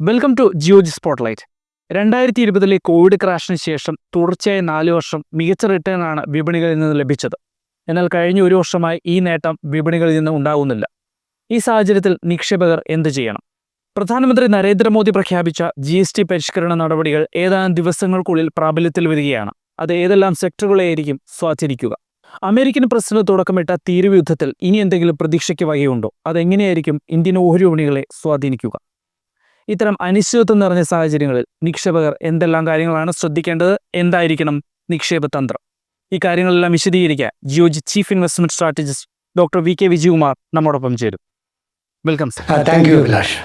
Welcome to ജിയോജി spotlight രണ്ടായിരത്തി ഇരുപതിലെ Covid ക്രാഷിന് ശേഷം തുടർച്ചയായ നാല് വർഷം മികച്ച റിട്ടേൺ ആണ് വിപണികളിൽ നിന്ന് ലഭിച്ചത്. എന്നാൽ കഴിഞ്ഞ ഒരു വർഷമായി ഈ നേട്ടം വിപണികളിൽ നിന്ന് ഉണ്ടാകുന്നില്ല ഈ സാഹചര്യത്തിൽ നിക്ഷേപകർ എന്ത് ചെയ്യണം? പ്രധാനമന്ത്രി നരേന്ദ്രമോദി പ്രഖ്യാപിച്ച ജി എസ് ടി പരിഷ്കരണ നടപടികൾ ഏതാനും ദിവസങ്ങൾക്കുള്ളിൽ പ്രാബല്യത്തിൽ വരികയാണ്. അത് ഏതെല്ലാം സെക്ടറുകളെയായിരിക്കും സ്വാധീനിക്കുക? അമേരിക്കൻ പ്രസിഡന്റ് തുടക്കമിട്ട തീരുവയുദ്ധത്തിൽ ഇനി എന്തെങ്കിലും പ്രതീക്ഷയ്ക്ക് വകയുണ്ടോ? അതെങ്ങനെയായിരിക്കും ഇന്ത്യൻ ഓഹരി വിപണികളെ സ്വാധീനിക്കുക? ഇത്തരം അനിശ്ചിതത്വം നിറഞ്ഞ സാഹചര്യങ്ങളിൽ നിക്ഷേപകർ എന്തെല്ലാം കാര്യങ്ങളാണ് ശ്രദ്ധിക്കേണ്ടത്? എന്തായിരിക്കണം നിക്ഷേപ തന്ത്രം? ഈ കാര്യങ്ങളെല്ലാം വിശദീകരിക്കാൻ Geojit chief investment strategist doctor V K Vijayakumar നമ്മോടൊപ്പം ചേരും. Welcome sir. Thank you Abhilash.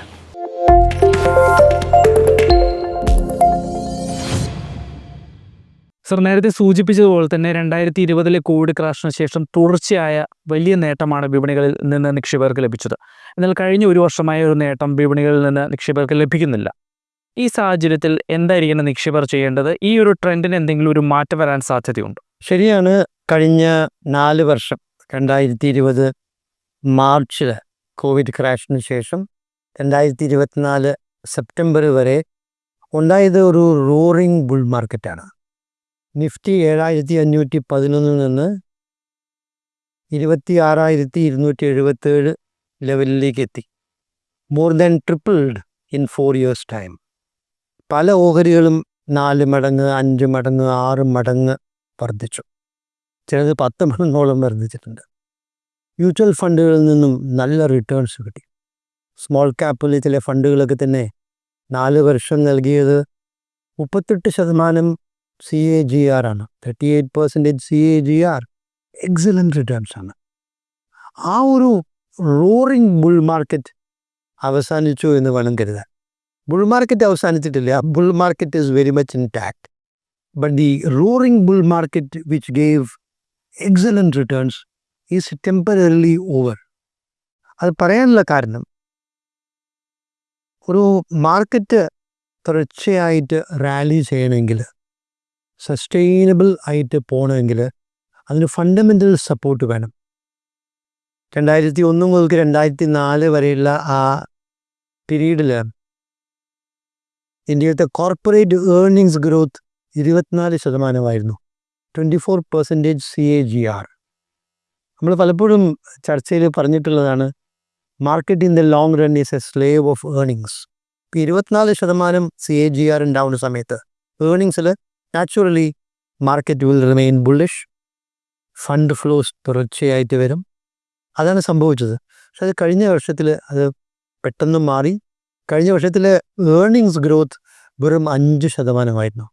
Sir നേരത്തെ സൂചിപ്പിച്ചതുപോലെ തന്നെ രണ്ടായിരത്തി ഇരുപതിലെ കോവിഡ് ക്രാഷിന് ശേഷം തുടർച്ചയായ വലിയ നേട്ടമാണ് വിപണികളിൽ നിന്ന് നിക്ഷേപകർക്ക് ലഭിച്ചത്. എന്നാൽ കഴിഞ്ഞ ഒരു വർഷമായ ഒരു നേട്ടം വിപണികളിൽ നിന്ന് നിക്ഷേപകർക്ക് ലഭിക്കുന്നില്ല. ഈ സാഹചര്യത്തിൽ എന്തായിരിക്കണം നിക്ഷേപർ ചെയ്യേണ്ടത്? ഈ ഒരു ട്രെൻഡിന് എന്തെങ്കിലും ഒരു മാറ്റം വരാൻ സാധ്യതയുണ്ട്? ശരിയാണ്. കഴിഞ്ഞ നാല് വർഷം രണ്ടായിരത്തി ഇരുപത് മാർച്ചിൽ കോവിഡ് ക്രാഷിന് ശേഷം രണ്ടായിരത്തി ഇരുപത്തിനാല് സെപ്റ്റംബർ വരെ ഉണ്ടായത് ഒരു റോറിംഗ് ബുൾ മാർക്കറ്റാണ്. നിഫ്റ്റി ഏഴായിരത്തി അഞ്ഞൂറ്റി പതിനൊന്നിൽ നിന്ന് ഇരുപത്തി ആറായിരത്തി ഇരുന്നൂറ്റി എഴുപത്തേഴ് ലെവലിലേക്ക് എത്തി. More than tripled in four years time പല ഓഹരികളും നാല് മടങ്ങ് അഞ്ച് മടങ്ങ് ആറ് മടങ്ങ് വർദ്ധിച്ചു. ചിലത് പത്ത് മടങ്ങോളം വർദ്ധിച്ചിട്ടുണ്ട്. മ്യൂച്വൽ ഫണ്ടുകളിൽ നിന്നും നല്ല റിട്ടേൺസ് കിട്ടി. സ്മോൾ ക്യാപ്പിൽ ചില ഫണ്ടുകളൊക്കെ തന്നെ നാല് വർഷം നൽകിയത് മുപ്പത്തെട്ട് ശതമാനം ആർ ആണ്. Thirty eight percentage C A G R excellent returns ആണ്. ആ ഒരു റോറിങ് ബുൾ മാർക്കറ്റ് അവസാനിച്ചു എന്ന് വേണം കരുതാൻ. Bull market അവസാനിച്ചിട്ടില്ല. Bull market is very much intact but the roaring bull market which gave excellent returns is temporarily over അത് പറയാനുള്ള കാരണം ഒരു മാർക്കറ്റ് തുടർച്ചയായിട്ട് റാലി ചെയ്യണമെങ്കിൽ സസ്റ്റൈനബിൾ ആയിട്ട് പോകണമെങ്കിൽ അതിന് ഫണ്ടമെന്റൽ സപ്പോർട്ട് വേണം. രണ്ടായിരത്തി ഒന്ന് മുതൽക്ക് രണ്ടായിരത്തി നാല് വരെയുള്ള ആ പീരീഡിൽ ഇന്ത്യയിലത്തെ കോർപ്പറേറ്റ് ഏർണിങ്സ് ഗ്രോത്ത് ഇരുപത്തിനാല് ശതമാനമായിരുന്നു. Twenty four percentage C A G R നമ്മൾ പലപ്പോഴും ചർച്ചയിൽ പറഞ്ഞിട്ടുള്ളതാണ് market in the long run is a slave of earnings ഇപ്പോൾ ഇരുപത്തിനാല് ശതമാനം സി എ ജി ആർ ഉണ്ടാവുന്ന സമയത്ത് ഏർണിങ്സിൽ naturally market will remain bullish fund flows തുടർച്ചയായിട്ട് വരും. അതാണ് സംഭവിച്ചത്. പക്ഷെ അത് കഴിഞ്ഞ വർഷത്തിൽ അത് പെട്ടെന്ന് മാറി. കഴിഞ്ഞ വർഷത്തിലെ ഏർണിങ്സ് ഗ്രോത്ത് വെറും അഞ്ച് ശതമാനമായിരുന്നു.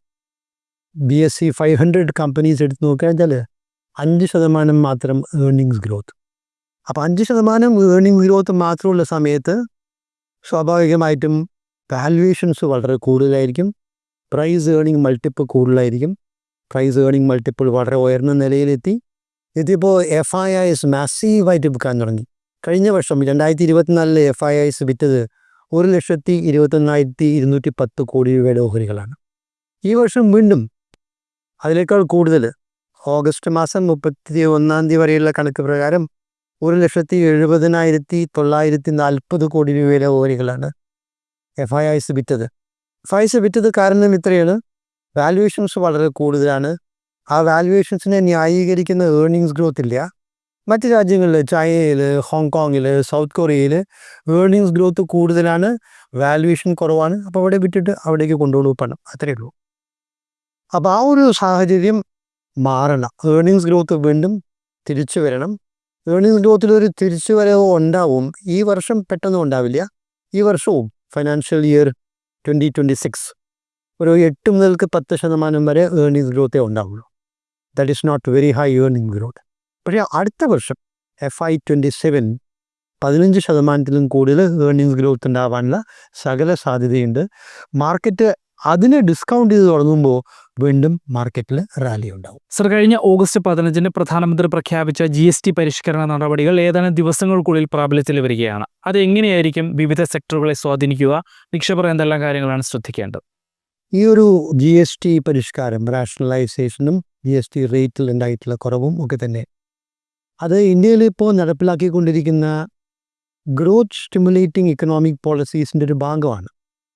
B S C five hundred companies എടുത്ത് നോക്കുകയാണെച്ചാൽ അഞ്ച് ശതമാനം മാത്രം ഏർണിങ്സ് ഗ്രോത്ത് അപ്പോൾ അഞ്ച് ശതമാനം ഏർണിംഗ് ഗ്രോത്ത് മാത്രമുള്ള സമയത്ത് സ്വാഭാവികമായിട്ടും വാല്യുവേഷൻസ് വളരെ കൂടുതലായിരിക്കും. പ്രൈസ് ഏണിംഗ് മൾട്ടിപ്പിൾ കൂടുതലായിരിക്കും. പ്രൈസ് ഏണിംഗ് മൾട്ടിപ്പിൾ വളരെ ഉയർന്ന നിലയിലെത്തി. ഇതിപ്പോൾ എഫ് ഐ ഐസ് മാസീവായിട്ട് വിൽക്കാൻ തുടങ്ങി. കഴിഞ്ഞ വർഷം രണ്ടായിരത്തി ഇരുപത്തിനാലിലെ എഫ് ഐ ഐസ് വിറ്റത് ഒരു ലക്ഷത്തി ഇരുപത്തൊന്നായിരത്തി ഇരുന്നൂറ്റി പത്ത് കോടി രൂപയുടെ ഓഹരികളാണ്. ഈ വർഷം വീണ്ടും അതിനേക്കാൾ കൂടുതൽ ഓഗസ്റ്റ് മാസം മുപ്പത്തി ഒന്നാം തീയതി വരെയുള്ള കണക്ക് പ്രകാരം ഒരു ലക്ഷത്തി എഴുപതിനായിരത്തി തൊള്ളായിരത്തി നാൽപ്പത് കോടി രൂപയുടെ ഓഹരികളാണ് എഫ് ഐ ഐസ് വിറ്റത്. ഐസ് വിറ്റത് കാരണം ഇത്രയാണ്. വാല്യുവേഷൻസ് വളരെ കൂടുതലാണ്. ആ വാല്യുവേഷൻസിനെ ന്യായീകരിക്കുന്ന ഏർണിങ്സ് ഗ്രോത്ത് ഇല്ല. മറ്റ് രാജ്യങ്ങളിൽ ചൈനയിൽ ഹോങ്കോങ്ങിൽ സൗത്ത് കൊറിയയിൽ ഏർണിങ്സ് ഗ്രോത്ത് കൂടുതലാണ്. വാല്യുവേഷൻ കുറവാണ്. അപ്പോൾ അവിടെ വിട്ടിട്ട് അവിടേക്ക് കൊണ്ടുപോകും പണം. അത്രയേ ഉള്ളൂ. അപ്പോൾ ആ ഒരു സാഹചര്യം മാറണം. ഏർണിങ്സ് ഗ്രോത്ത് വീണ്ടും തിരിച്ചു വരണം. ഏർണിങ്സ് ഗ്രോത്തിൽ ഒരു തിരിച്ചു വരവ് ഉണ്ടാവും. ഈ വർഷം പെട്ടെന്ന് ഉണ്ടാവില്ല. ഈ വർഷവും financial year twenty twenty six ഒരു എട്ട് മുതൽക്ക് പത്ത് ശതമാനം വരെ ഏർണിംഗ് ഗ്രോത്തേ ഉണ്ടാവുള്ളൂ. That is not very high earning growth പക്ഷേ അടുത്ത വർഷം എഫ് ഐ ട്വന്റി സെവൻ പതിനഞ്ച് ശതമാനത്തിലും കൂടുതൽ ഏർണിംഗ് ഗ്രോത്ത് ഉണ്ടാവാനുള്ള സകല സാധ്യതയുണ്ട്. മാർക്കറ്റ് അതിനെ ഡിസ്കൗണ്ട് ചെയ്ത് തുടങ്ങുമ്പോൾ വീണ്ടും മാർക്കറ്റിൽ റാലി ഉണ്ടാവും. സർ കഴിഞ്ഞ ഓഗസ്റ്റ് പതിനഞ്ചിന് പ്രധാനമന്ത്രി പ്രഖ്യാപിച്ച ജി എസ് ടി പരിഷ്കരണ നടപടികൾ ഏതാനും ദിവസങ്ങൾക്കുള്ളിൽ പ്രാബല്യത്തിൽ വരികയാണ്. അത് എങ്ങനെയായിരിക്കും വിവിധ സെക്ടറുകളെ സ്വാധീനിക്കുക? നിക്ഷേപർ എന്തെല്ലാം കാര്യങ്ങളാണ് ശ്രദ്ധിക്കേണ്ടത്? ഈ ഒരു ജി എസ് ടി പരിഷ്കാരം റാഷണലൈസേഷനും ജി എസ് ടി റേറ്റിൽ ഉണ്ടായിട്ടുള്ള കുറവും ഒക്കെ തന്നെ അത് ഇന്ത്യയിൽ ഇപ്പോൾ നടപ്പിലാക്കിക്കൊണ്ടിരിക്കുന്ന ഗ്രോത്ത് സ്റ്റിമുലേറ്റിംഗ് ഇക്കണോമിക് പോളിസീസിന്റെ ഒരു ഭാഗമാണ്.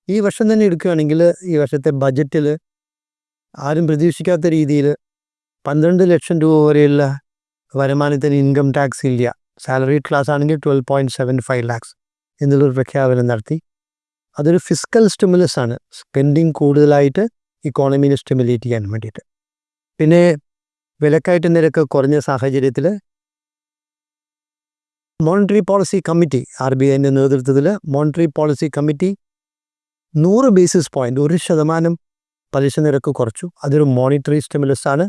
ഈ വർഷം തന്നെ എടുക്കുകയാണെങ്കിൽ ഈ വർഷത്തെ ബജറ്റിൽ ആരും പ്രതീക്ഷിക്കാത്ത രീതിയിൽ പന്ത്രണ്ട് ലക്ഷം രൂപ വരെയുള്ള വരുമാനത്തിന് ഇൻകം ടാക്സ് ഇല്ല. സാലറി ക്ലാസ് ആണെങ്കിൽ twelve point seven five lakhs എന്നുള്ളൊരു പ്രഖ്യാപനം നടത്തി. അതൊരു ഫിസിക്കൽ സ്റ്റിമുലസ് ആണ്. സ്പെൻഡിങ് കൂടുതലായിട്ട് ഇക്കോണമിനെ സ്റ്റിമുലേറ്റ് ചെയ്യാൻ വേണ്ടിയിട്ട്. പിന്നെ വിലക്കയറ്റ നിരക്ക് കുറഞ്ഞ സാഹചര്യത്തിൽ monetary policy committee R B ഐന്റെ നേതൃത്വത്തിൽ മോണിറ്ററി പോളിസി കമ്മിറ്റി നൂറ് ബേസിസ് പോയിന്റ് ഒരു ശതമാനം പലിശ നിരക്ക് കുറച്ചു. അതൊരു മോണിറ്ററി സ്റ്റിമുലസ് ആണ്.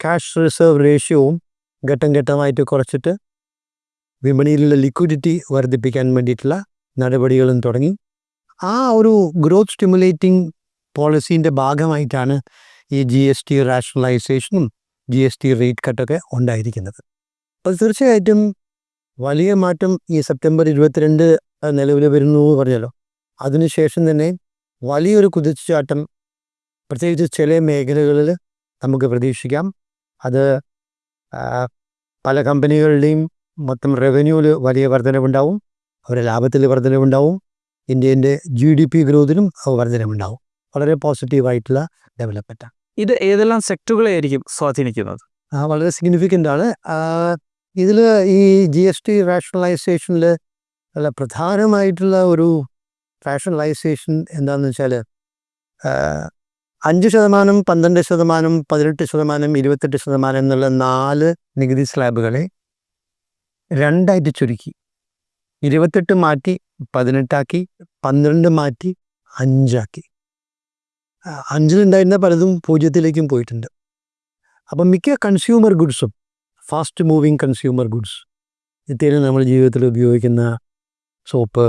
ക്യാഷ് റിസർവ് റേഷ്യവും ഘട്ടം ഘട്ടമായിട്ട് കുറച്ചിട്ട് വിപണിയിലുള്ള ലിക്വിഡിറ്റി വർദ്ധിപ്പിക്കാൻ വേണ്ടിയിട്ടുള്ള നടപടികളും തുടങ്ങി. ആ ഒരു ഗ്രോത്ത് സ്റ്റിമുലേറ്റിംഗ് പോളിസീന്റെ ഭാഗമായിട്ടാണ് ഈ ജി എസ് ടി റാഷണലൈസേഷനും ജി എസ് ടി റേറ്റ് കട്ടൊക്കെ ഉണ്ടായിരിക്കുന്നത്. അപ്പോൾ തീർച്ചയായിട്ടും വലിയ മാറ്റം ഈ സെപ്റ്റംബർ ഇരുപത്തിരണ്ട് നിലവിൽ വരുന്നു പറഞ്ഞല്ലോ. അതിനുശേഷം തന്നെ വലിയൊരു കുതിച്ചുചാട്ടം പ്രത്യേകിച്ച് ചില മേഖലകളിൽ നമുക്ക് പ്രതീക്ഷിക്കാം. അത് പല കമ്പനികളുടെയും മൊത്തം റവന്യൂവിൽ വലിയ വർധനവുണ്ടാവും. അവരുടെ ലാഭത്തിൽ വർധനവുണ്ടാവും. ഇന്ത്യന്റെ ജി ഡി പി ഗ്രോത്തിനും വർധനവുണ്ടാവും. വളരെ പോസിറ്റീവായിട്ടുള്ള ഡെവലപ്മെന്റാണ് ഇത് ഏതെല്ലാം സെക്ടറുകളെയായിരിക്കും സ്വാധീനിക്കുന്നത്? ആ വളരെ സിഗ്നിഫിക്കന്റ് ആണ്. ഇതിൽ ഈ ജി എസ് ടി റാഷണലൈസേഷനിൽ പ്രധാനമായിട്ടുള്ള ഒരു റാഷണലൈസേഷൻ എന്താണെന്ന് വെച്ചാൽ അഞ്ച് ശതമാനം പന്ത്രണ്ട് ശതമാനം പതിനെട്ട് ശതമാനം ഇരുപത്തെട്ട് ശതമാനം എന്നുള്ള നാല് നികുതി സ്ലാബുകളെ രണ്ടായിട്ട് ചുരുക്കി. ഇരുപത്തെട്ട് മാറ്റി പതിനെട്ടാക്കി പന്ത്രണ്ട് മാറ്റി അഞ്ചാക്കി. അഞ്ചിലുണ്ടായിരുന്ന പലതും പൂജ്യത്തിലേക്കും പോയിട്ടുണ്ട്. അപ്പം മിക്ക കൺസ്യൂമർ ഗുഡ്സും ഫാസ്റ്റ് മൂവിങ് കൺസ്യൂമർ ഗുഡ്സ് നിത്യേന നമ്മൾ ജീവിതത്തിൽ ഉപയോഗിക്കുന്ന soap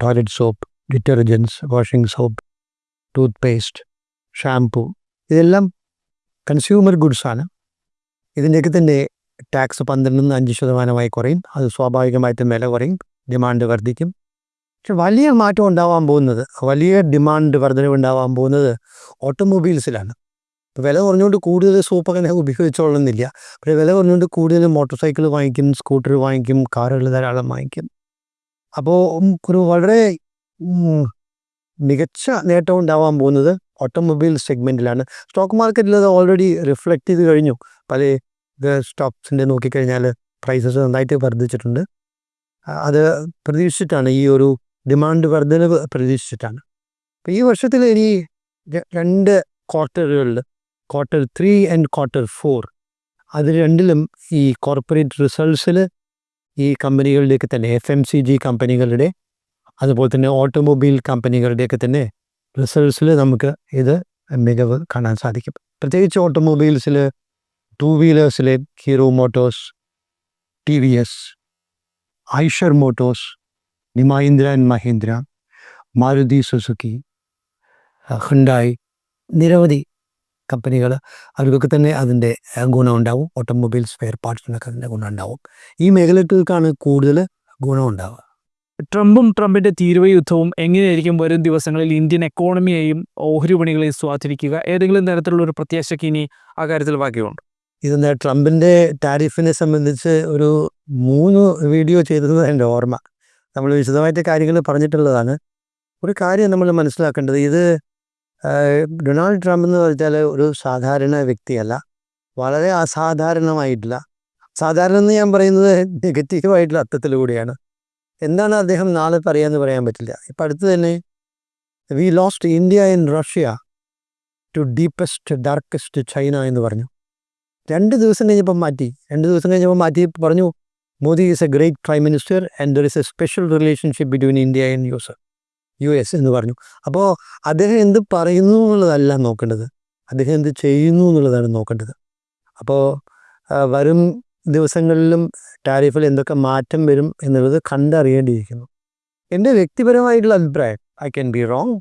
toilet soap detergents washing soap toothpaste shampoo ഇതെല്ലാം കൺസ്യൂമർ ഗുഡ്സാണ് ഇതിന്റെയൊക്കെ തന്നെ ടാക്സ് പന്ത്രണ്ടിൽ നിന്ന് അഞ്ച് ശതമാനമായി കുറയും. അത് സ്വാഭാവികമായിട്ടും വില കുറയും. ഡിമാൻഡ് വർദ്ധിക്കും. പക്ഷെ വലിയ മാറ്റം ഉണ്ടാവാൻ പോകുന്നത് വലിയ ഡിമാൻഡ് വർധനവ് ഉണ്ടാവാൻ പോകുന്നത് ഓട്ടോമൊബൈൽസിലാണ് വില കുറഞ്ഞുകൊണ്ട് കൂടുതൽ സൂപ്പൊക്കെ ഞാൻ ഉപയോഗിച്ചോളുന്നില്ല പക്ഷേ വില കുറഞ്ഞുകൊണ്ട് കൂടുതൽ മോട്ടോർ സൈക്കിൾ വാങ്ങിക്കും സ്കൂട്ടർ വാങ്ങിക്കും കാറുകൾ ധാരാളം വാങ്ങിക്കും. അപ്പോൾ ഒരു വളരെ മികച്ച നേട്ടം ഉണ്ടാവാൻ പോകുന്നത് ഓട്ടോമൊബൈൽ സെഗ്മെന്റിലാണ് സ്റ്റോക്ക് മാർക്കറ്റിൽ അത് ഓൾറെഡി റിഫ്ലക്റ്റ് ചെയ്ത് കഴിഞ്ഞു. പല സ്റ്റോക്സിന്റെ നോക്കിക്കഴിഞ്ഞാൽ പ്രൈസസ് നന്നായിട്ട് വർദ്ധിച്ചിട്ടുണ്ട്. അത് പ്രതീക്ഷിച്ചിട്ടാണ് ഈ ഒരു ഡിമാൻഡ് വർദ്ധനവ് പ്രതീക്ഷിച്ചിട്ടാണ്. അപ്പോൾ ഈ വർഷത്തിൽ ഇനി രണ്ട് ക്വാർട്ടറുകളിൽ quarter three and quarter four അത് രണ്ടിലും ഈ കോർപ്പറേറ്റ് റിസൾട്ട്സിൽ ഈ കമ്പനികളിലേക്ക് തന്നെ എഫ് എം സി ജി കമ്പനികളുടെ അതുപോലെ തന്നെ ഓട്ടോമൊബൈൽ കമ്പനികളുടെയൊക്കെ തന്നെ റിസൾട്ട്സിൽ നമുക്ക് ഇത് മികവ് കാണാൻ സാധിക്കും. പ്രത്യേകിച്ച് ഓട്ടോമൊബൈൽസിൽ two വീലേഴ്സിലെ Hero Motors T V S Eicher Motors നിമഹീന്ദ്ര and Mahindra Maruti Suzuki Hyundai നിരവധി കമ്പനികൾ അവർക്കൊക്കെ തന്നെ അതിന്റെ ഗുണം ഓട്ടോമൊബൈൽസ് ഓട്ടോമൊബൈൽ സ്പെയർ പാർട്സിനൊക്കെ അതിന്റെ ഗുണം ഉണ്ടാവും. ഈ മേഖലകൾക്കാണ് കൂടുതൽ ഗുണം ഉണ്ടാവുക. ട്രംപും ട്രംപിന്റെ തീരുവ യുദ്ധവും എങ്ങനെയായിരിക്കും വരും ദിവസങ്ങളിൽ ഇന്ത്യൻ എക്കോണമിയെയും ഓഹരി വിപണികളെയും സ്വാധീനിക്കുക? ഏതെങ്കിലും തരത്തിലുള്ള ഒരു പ്രത്യാശയ്ക്ക് ഇനി ആ കാര്യത്തിൽ ബാക്കിയുണ്ട്. ഇതെന്താ ട്രംപിന്റെ ടാരിഫിനെ സംബന്ധിച്ച് ഒരു മൂന്ന് വീഡിയോ ചെയ്തത് എന്റെ ഓർമ്മ. നമ്മൾ വിശദമായിട്ട് കാര്യങ്ങൾ പറഞ്ഞിട്ടുള്ളതാണ്. ഒരു കാര്യം നമ്മൾ മനസ്സിലാക്കേണ്ടത് ഇത് ഡൊണാൾഡ് ട്രംപ് എന്ന് വെച്ചാൽ ഒരു സാധാരണ വ്യക്തിയല്ല. വളരെ അസാധാരണമായിട്ടുള്ള സാധാരണ എന്ന് ഞാൻ പറയുന്നത് നെഗറ്റീവായിട്ടുള്ള അർത്ഥത്തിലൂടെയാണ്. എന്താണ് അദ്ദേഹം നാളെ പറയാന്ന് പറയാൻ പറ്റില്ല. ഇപ്പം അടുത്ത് തന്നെ we lost India in Russia to deepest darkest China എന്ന് പറഞ്ഞു. രണ്ട് ദിവസം കഴിഞ്ഞപ്പം മാറ്റി. രണ്ട് ദിവസം കഴിഞ്ഞപ്പോൾ മാറ്റി പറഞ്ഞു Modi is a great prime minister and there is a special relationship between India and U S U S എന്ന് പറഞ്ഞു. അപ്പോൾ അദ്ദേഹം എന്ത് പറയുന്നു എന്നുള്ളതല്ല നോക്കേണ്ടത്. അദ്ദേഹം എന്ത് ചെയ്യുന്നു എന്നുള്ളതാണ് നോക്കേണ്ടത്. അപ്പോൾ വരും ദിവസങ്ങളിലും ടാരിഫിൽ എന്തൊക്കെ മാറ്റം വരും എന്നുള്ളത് കണ്ടറിയേണ്ടിയിരിക്കുന്നു. എന്റെ വ്യക്തിപരമായിട്ടുള്ള അഭിപ്രായം ഐ ക്യാൻ ബി റോങ്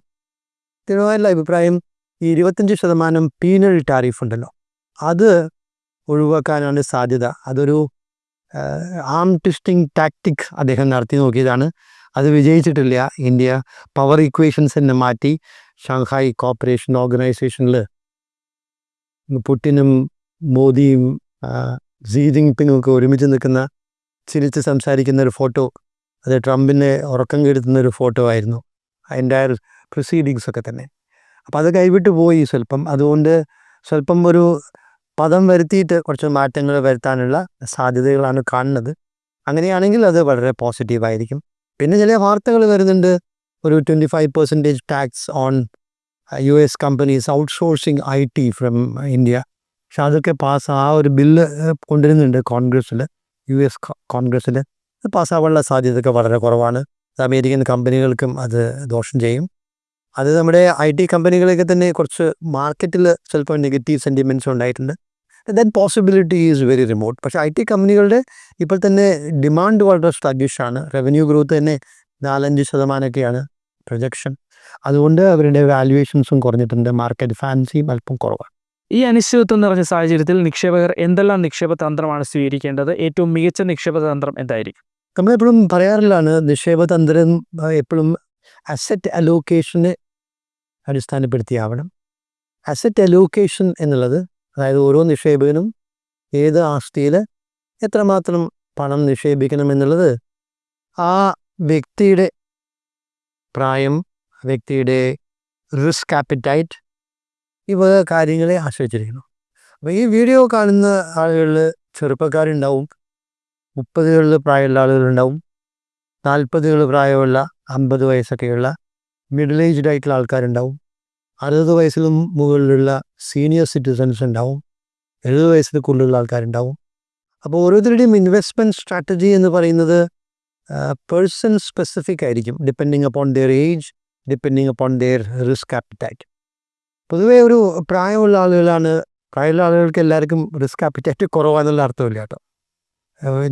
വ്യക്തിപരമായിട്ടുള്ള അഭിപ്രായം ഈ ഇരുപത്തഞ്ച് ശതമാനം പീനൽ ടാരിഫ് ഉണ്ടല്ലോ. അത് ഒഴിവാക്കാനാണ് സാധ്യത. അതൊരു ആം ട്വിസ്റ്റിംഗ് ടാക്ടിക് അദ്ദേഹം നടത്തി നോക്കിയതാണ്. അത് വിജയിച്ചിട്ടില്ല. ഇന്ത്യ പവർ ഇക്വേഷൻസ് തന്നെ മാറ്റി ഷാങ്ഹായ് കോപ്പറേഷൻ ഓർഗനൈസേഷനിൽ പുട്ടിനും മോദിയും സീ ജിൻപിങ്ങും ഒക്കെ ഒരുമിച്ച് നിൽക്കുന്ന ചിരിച്ച് സംസാരിക്കുന്ന ഒരു ഫോട്ടോ അത് ട്രംപിനെ ഉറക്കം കെടുത്തുന്ന ഒരു ഫോട്ടോ ആയിരുന്നു. അതിന്റെ ഒക്കെ തന്നെ. അപ്പോൾ അത് കൈവിട്ട് പോയി സ്വല്പം. അതുകൊണ്ട് സ്വല്പം ഒരു പദം വരുത്തിയിട്ട് കുറച്ച് മാറ്റങ്ങൾ വരുത്താനുള്ള സാധ്യതകളാണ് കാണുന്നത്. അങ്ങനെയാണെങ്കിൽ അത് വളരെ പോസിറ്റീവായിരിക്കും പിന്നെ ചില വാർത്തകൾ വരുന്നുണ്ട്. ഒരു twenty five percentage tax on U S companies outsourcing I T from India പക്ഷെ അതൊക്കെ പാസ് ആ ഒരു ബില്ല് കൊണ്ടുവരുന്നുണ്ട് കോൺഗ്രസ്സിൽ യു എസ് കോൺഗ്രസ്സിൽ അത് പാസ്സാവാനുള്ള സാധ്യതയൊക്കെ വളരെ കുറവാണ്. അത് അമേരിക്കൻ കമ്പനികൾക്കും അത് ദോഷം ചെയ്യും. അത് നമ്മുടെ ഐ ടി കമ്പനികളൊക്കെ തന്നെ കുറച്ച് മാർക്കറ്റിൽ ചിലപ്പോൾ നെഗറ്റീവ് സെന്റിമെന്റ്സ് ഉണ്ടായിട്ടുണ്ട്. Then possibility is very remote പക്ഷേ ഐ ടി കമ്പനികളുടെ ഇപ്പോൾ തന്നെ ഡിമാൻഡ് വളരെ സ്ട്രഗിഷാണ് റവന്യൂ ഗ്രോത്ത് തന്നെ നാലഞ്ച് ശതമാനമൊക്കെയാണ് പ്രൊജക്ഷൻ അതുകൊണ്ട് അവരുടെ വാല്യുവേഷൻസും കുറഞ്ഞിട്ടുണ്ട്. മാർക്കറ്റ് ഫാൻസിയും അല്പം കുറവാണ്. ഈ അനിശ്ചിതത്വം നിറഞ്ഞ സാഹചര്യത്തിൽ നിക്ഷേപകർ എന്തെല്ലാം നിക്ഷേപ തന്ത്രമാണ് സ്വീകരിക്കേണ്ടത്? ഏറ്റവും മികച്ച നിക്ഷേപ തന്ത്രം എന്തായിരിക്കും? നമ്മളെപ്പോഴും പറയാറില്ലാണ് നിക്ഷേപ തന്ത്രം എപ്പോഴും അസറ്റ് അലോക്കേഷനെ അടിസ്ഥാനപ്പെടുത്തിയാവണം. അസറ്റ് അലോക്കേഷൻ എന്നുള്ളത് അതായത് ഓരോ നിക്ഷേപകനും ഏത് ആസ്തിയിൽ എത്രമാത്രം പണം നിക്ഷേപിക്കണം എന്നുള്ളത് ആ വ്യക്തിയുടെ പ്രായം വ്യക്തിയുടെ റിസ്ക് ആപ്പിറ്റൈറ്റ് ഈ വക കാര്യങ്ങളെ ആശ്രയിച്ചിരിക്കുന്നു. അപ്പോൾ ഈ വീഡിയോ കാണുന്ന ആളുകളിൽ ചെറുപ്പക്കാരുണ്ടാവും. മുപ്പതുകളിൽ പ്രായമുള്ള ആളുകളുണ്ടാവും. നാൽപ്പതുകൾ പ്രായമുള്ള അമ്പത് വയസ്സൊക്കെയുള്ള മിഡിൽ ഏജ്ഡ് ആയിട്ടുള്ള ആൾക്കാരുണ്ടാവും. അറുപത് വയസ്സിലും മുകളിലുള്ള സീനിയർ സിറ്റിസൺസ് ഉണ്ടാവും. എഴുപത് വയസ്സിൽ കൂടുതലുള്ള ആൾക്കാരുണ്ടാവും. അപ്പോൾ ഓരോരുത്തരുടെയും ഇൻവെസ്റ്റ്മെന്റ് സ്ട്രാറ്റജി എന്ന് പറയുന്നത് പേഴ്സൺ സ്പെസിഫിക് ആയിരിക്കും. Depending upon their age depending upon their risk appetite പൊതുവേ ഒരു പ്രായമുള്ള ആളുകളാണ് പ്രായമുള്ള ആളുകൾക്ക് എല്ലാവർക്കും റിസ്ക് ആപ്പിറ്റൈറ്റ് കുറവാന്നുള്ള അർത്ഥമില്ല കേട്ടോ.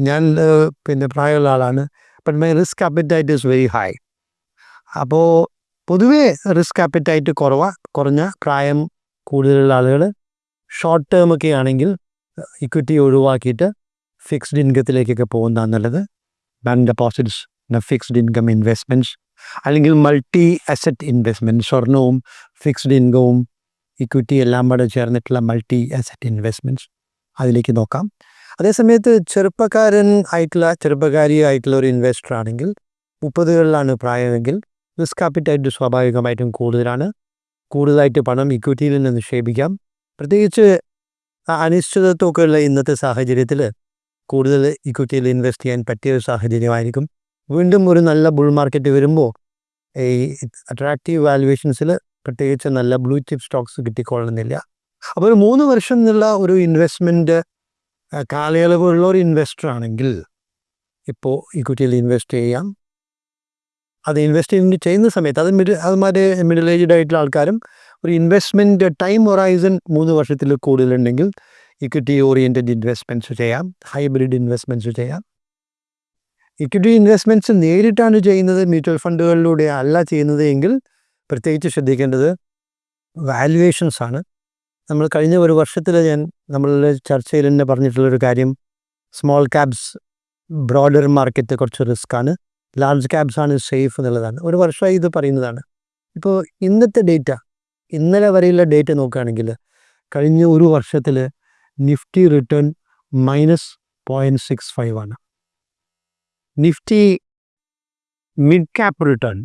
ഞാൻ പിന്നെ പ്രായമുള്ള ആളാണ് but my risk appetite is very high അപ്പോൾ പൊതുവേ റിസ്ക് ആപ്പിറ്റൈറ്റ് കുറവാ കുറഞ്ഞ പ്രായം കൂടുതലുള്ള ആളുകൾ ഷോർട്ട് ടേം ഒക്കെ ആണെങ്കിൽ ഇക്വിറ്റി ഒഴിവാക്കിയിട്ട് ഫിക്സ്ഡ് ഇൻകത്തിലേക്കൊക്കെ പോകുന്നതാണ് നല്ലത്. Bank deposits fixed income investments അല്ലെങ്കിൽ മൾട്ടി അസറ്റ് ഇൻവെസ്റ്റ്മെന്റ് സ്വർണവും ഫിക്സ്ഡ് ഇൻകവും ഇക്വിറ്റി എല്ലാം കൂടെ ചേർന്നിട്ടുള്ള മൾട്ടി അസറ്റ് ഇൻവെസ്റ്റ്മെന്റ്സ് അതിലേക്ക് നോക്കാം. അതേസമയത്ത് ചെറുപ്പക്കാരൻ ആയിട്ടുള്ള ചെറുപ്പക്കാരി ആയിട്ടുള്ള ഒരു ഇൻവെസ്റ്റർ ആണെങ്കിൽ മുപ്പതുകളിലാണ് പ്രായമെങ്കിൽ റിസ്ക് കാപ്പിറ്റായിട്ട് സ്വാഭാവികമായിട്ടും കൂടുതലാണ്. കൂടുതലായിട്ട് പണം ഇക്വിറ്റിയിൽ നിന്ന് നിക്ഷേപിക്കാം. പ്രത്യേകിച്ച് ആ അനിശ്ചിതത്വമൊക്കെ ഉള്ള ഇന്നത്തെ സാഹചര്യത്തിൽ കൂടുതൽ ഇക്വിറ്റിയിൽ ഇൻവെസ്റ്റ് ചെയ്യാൻ പറ്റിയ ഒരു സാഹചര്യമായിരിക്കും. വീണ്ടും ഒരു നല്ല ബുൾ മാർക്കറ്റ് വരുമ്പോൾ ഈ അട്രാക്റ്റീവ് വാല്യുവേഷൻസിൽ പ്രത്യേകിച്ച് നല്ല ബ്ലൂ ചിപ്പ് സ്റ്റോക്സ് കിട്ടിക്കൊള്ളുന്നില്ല. അപ്പോൾ ഒരു മൂന്ന് വർഷം എന്നുള്ള ഒരു ഇൻവെസ്റ്റ്മെന്റ് കാലയളവുള്ള ഒരു ഇൻവെസ്റ്റർ ആണെങ്കിൽ ഇപ്പോൾ ഇക്വിറ്റിയിൽ ഇൻവെസ്റ്റ് ചെയ്യാം. അത് ഇൻവെസ്റ്റ് ചെയ്യുന്ന സമയത്ത് അത് മിഡിൽ അതുമാതിരി മിഡിൽ ഏജ്ഡ് ആയിട്ടുള്ള ആൾക്കാരും ഒരു ഇൻവെസ്റ്റ്മെന്റ് ടൈം ഹൊറൈസൺ മൂന്ന് വർഷത്തിൽ കൂടുതലുണ്ടെങ്കിൽ ഇക്വിറ്റി ഓറിയന്റഡ് ഇൻവെസ്റ്റ്മെന്റ്സ് ചെയ്യാം. ഹൈബ്രിഡ് ഇൻവെസ്റ്റ്മെന്റ്സ് ചെയ്യാം. ഇക്വിറ്റി ഇൻവെസ്റ്റ്മെന്റ്സ് നേരിട്ടാണ് ചെയ്യുന്നത് മ്യൂച്വൽ ഫണ്ടുകളിലൂടെ അല്ല ചെയ്യുന്നത് എങ്കിൽ പ്രത്യേകിച്ച് ശ്രദ്ധിക്കേണ്ടത് വാല്യുവേഷൻസ് ആണ്. നമ്മൾ കഴിഞ്ഞ ഒരു വർഷത്തിൽ ഞാൻ നമ്മളുടെ ചർച്ചയിൽ തന്നെ പറഞ്ഞിട്ടുള്ളൊരു കാര്യം സ്മോൾ ക്യാബ്സ് ബ്രോഡർ മാർക്കറ്റ് കുറച്ച് റിസ്ക് ആണ്. ലാർജ് ക്യാബ്സ് ആണ് സേഫ് എന്നുള്ളതാണ്. ഒരു വർഷമായി ഇത് പറയുന്നതാണ്. ഇപ്പോൾ ഇന്നത്തെ ഡേറ്റ ഇന്നലെ വരെയുള്ള ഡേറ്റ നോക്കുകയാണെങ്കിൽ കഴിഞ്ഞ ഒരു വർഷത്തിൽ Nifty return minus point six five ആണ്. Nifty mid cap return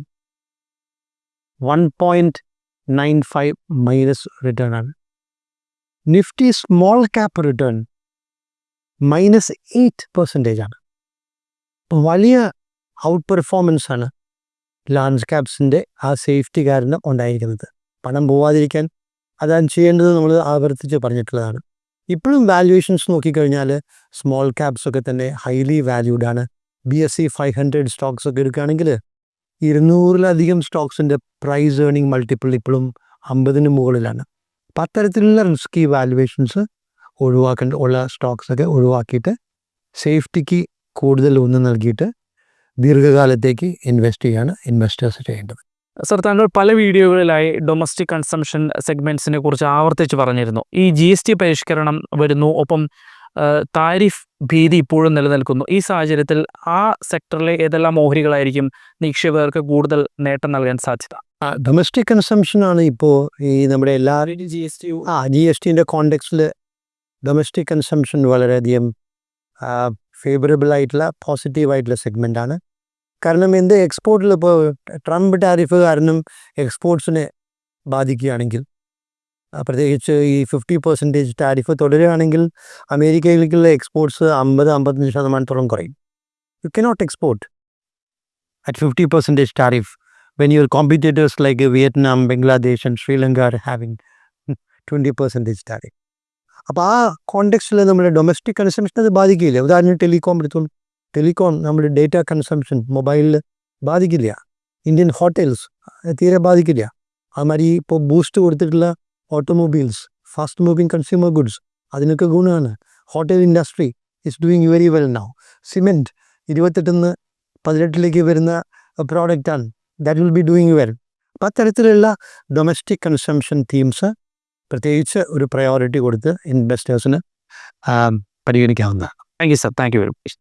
one point nine five minus return ആണ്. Nifty small cap return minus eight percentage ആണ്. അപ്പോൾ വലിയ ഔട്ട് പെർഫോമൻസ് ആണ് ലാർജ് ക്യാപ്സിന്റെ ആ സേഫ്റ്റി കാരണം ഉണ്ടായിരിക്കുന്നത്. പണം പോവാതിരിക്കാൻ അതാണ് ചെയ്യേണ്ടത് നമ്മൾ ആവർത്തിച്ച് പറഞ്ഞിട്ടുള്ളതാണ്. ഇപ്പോഴും വാല്യുവേഷൻസ് നോക്കിക്കഴിഞ്ഞാൽ സ്മോൾ ക്യാപ്സ് ഒക്കെ തന്നെ ഹൈലി വാല്യൂഡ് ആണ്. B S C five hundred stocks ഒക്കെ എടുക്കുകയാണെങ്കിൽ ഇരുന്നൂറിലധികം സ്റ്റോക്സിന്റെ പ്രൈസ് ഏണിംഗ് മൾട്ടിപ്പിൾ ഇപ്പോഴും അമ്പതിന് മുകളിലാണ്. അപ്പം അത്തരത്തിലുള്ള റിസ്കി വാലുവേഷൻസ് ഒഴിവാക്കേണ്ട ഉള്ള സ്റ്റോക്സൊക്കെ ഒഴിവാക്കിയിട്ട് സേഫ്റ്റിക്ക് കൂടുതൽ ഒന്ന് നൽകിയിട്ട് ദീർഘകാലത്തേക്ക് ഇൻവെസ്റ്റ് ചെയ്യാണ് ഇൻവെസ്റ്റേഴ്സ് ചെയ്യേണ്ടത്. സർ താങ്കൾ പല വീഡിയോകളിലായി ഡൊമസ്റ്റിക് കൺസംഷൻ സെഗ്മെന്റ്സിനെ കുറിച്ച് ആവർത്തിച്ച് പറഞ്ഞിരുന്നു. ഈ ജി എസ് ടി പരിഷ്കരണം വരുന്നു. ഒപ്പം താരിഫ് ഭീതി ഇപ്പോഴും നിലനിൽക്കുന്നു. ഈ സാഹചര്യത്തിൽ ആ സെക്ടറിലെ ഏതെല്ലാം ഓഹരികളായിരിക്കും നിക്ഷേപകർക്ക് കൂടുതൽ നേട്ടം നൽകാൻ സാധ്യത? ഡൊമസ്റ്റിക് കൺസംഷൻ ആണ് ഇപ്പോൾ ഈ നമ്മുടെ എല്ലാ ജി എസ് ടി ആ ജി എസ് ടിന്റെ കോണ്ടെക്സ്റ്റിൽ ഡൊമസ്റ്റിക് കൺസംഷൻ വളരെയധികം ഫേവറബിൾ ആയിട്ടുള്ള പോസിറ്റീവ് ആയിട്ടുള്ള സെഗ്മെന്റ് ആണ്. കാരണം എന്ത്? എക്സ്പോർട്ടിൽ ഇപ്പോൾ ട്രംപ് ടാരിഫ് കാരണം എക്സ്പോർട്സിനെ ബാധിക്കുകയാണെങ്കിൽ പ്രത്യേകിച്ച് ഈ ഫിഫ്റ്റി പെർസെന്റേജ് ടാരിഫ് തുടരുകയാണെങ്കിൽ അമേരിക്കയിലേക്കുള്ള എക്സ്പോർട്സ് അമ്പത് അമ്പത്തഞ്ച് ശതമാനത്തോളം കുറയും. You cannot export at fifty percentage tariff when your competitors like Vietnam Bangladesh and Sri Lanka are having twenty percentage tariff അപ്പോൾ ആ കോണ്ടെക്സ്റ്റിൽ നമ്മുടെ ഡൊമസ്റ്റിക് കൺസംഷൻ അത് ബാധിക്കില്ല. ഉദാഹരണം ടെലികോം എടുത്തോളൂ. ടെലികോം നമ്മുടെ ഡേറ്റ കൺസംഷൻ മൊബൈലിൽ ബാധിക്കില്ല. ഇന്ത്യൻ ഹോട്ടൽസ് തീരെ ബാധിക്കില്ല. അതുമാതിരി ഇപ്പോൾ ബൂസ്റ്റ് കൊടുത്തിട്ടുള്ള automobiles fast moving consumer goods അതിനൊക്കെ ഗുണമാണ് hotel industry is doing very well now cement ഇരുപത്തെട്ടിന്ന് പതിനെട്ടിലേക്ക് വരുന്ന പ്രോഡക്റ്റാണ് that will be doing well അപ്പം അത്തരത്തിലുള്ള ഡൊമസ്റ്റിക് കൺസംഷൻ തീംസ് പ്രത്യേകിച്ച് ഒരു പ്രയോറിറ്റി കൊടുത്ത് ഇൻവെസ്റ്റേഴ്സിന് പരിഗണിക്കാവുന്നതാണ്. Thank you sir thank you very much